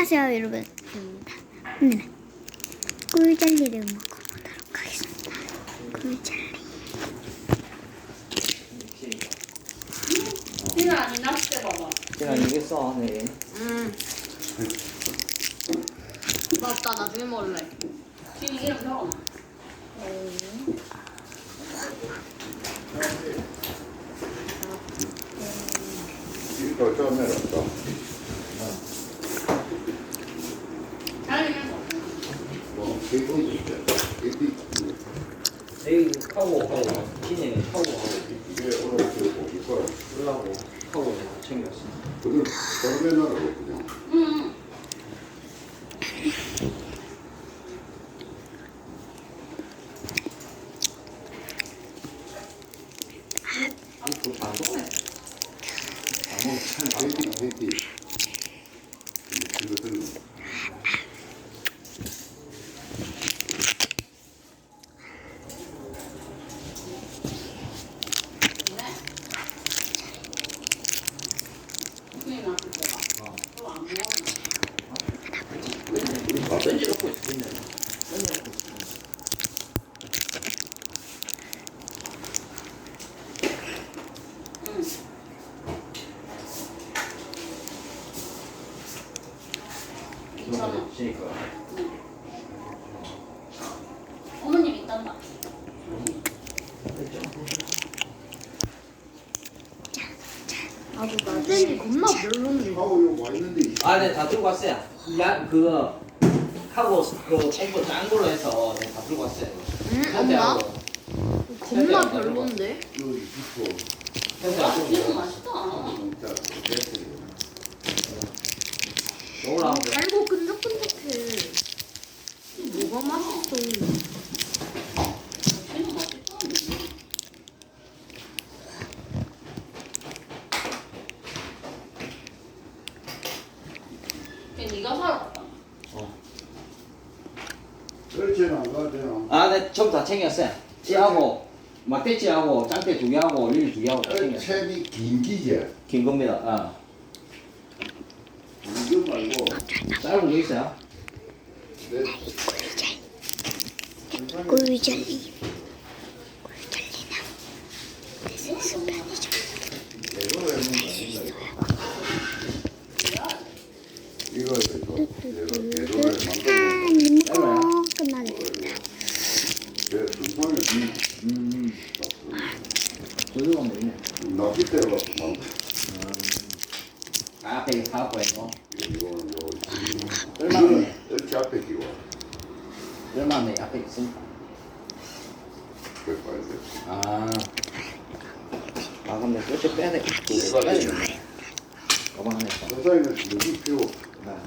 안녕하세요 여러분 오늘은 꿀젤리를 먹어보도록 하겠습니다 꿀젤리 티는 아니 낚시 봐봐. 제가 이겼어 네. 음. 맛있다. 나중에 먹을래. 티 이름 적어. 이거 좀 내렸다. 아니면 뭐, 개콘도 있대. 이게 에이 하고 하고 진행이 하고 하고 이게 오늘 그 이거 쓰려고 하고 내가 챙겼어. 그걸 다른 나라로 그냥. 응. 이거 방송에 방송 참 헤이티 헤이티. 이거 들은 그게 낚시 봐봐. 또안 먹어. 아, 던지 놓고 있었네. 던지 놓고 있었네. 응. 이천 원. 지니까 어머님 있단다. 나도 나중에 겁나 별론데. 아, 네, 다 들고 왔어요. 야, 그거 하고 그 공부 짠 걸로 해서 네, 다 들고 왔어요. 응? 현대하고. 엄마? 겁나 별론데. 이거 이거 아, 현대하고. 맛있다. 진짜 됐어요. 올라오고. 달고 끈적끈적해. 뭐가 맛있어? 티는 맛있다. 걔 네가 살 안 가잖아. 아, 네, 전부 다 챙겼어요. 찌하고 막대찌하고 짱대 두 개하고 릴리 두 개하고 다 챙겼어요. 긴 기제. 긴 겁니다. 아, 이거 말고 짧은 거 있어요? 내 꿀젤리 해놓은 거 이거 이거 대로를 만들어 놓은 한 먹고 끝나네 내 중성에 음, 저도 아. 그. 아, 아. 가방 안에 있어. 세상에는 여기 피워. 아,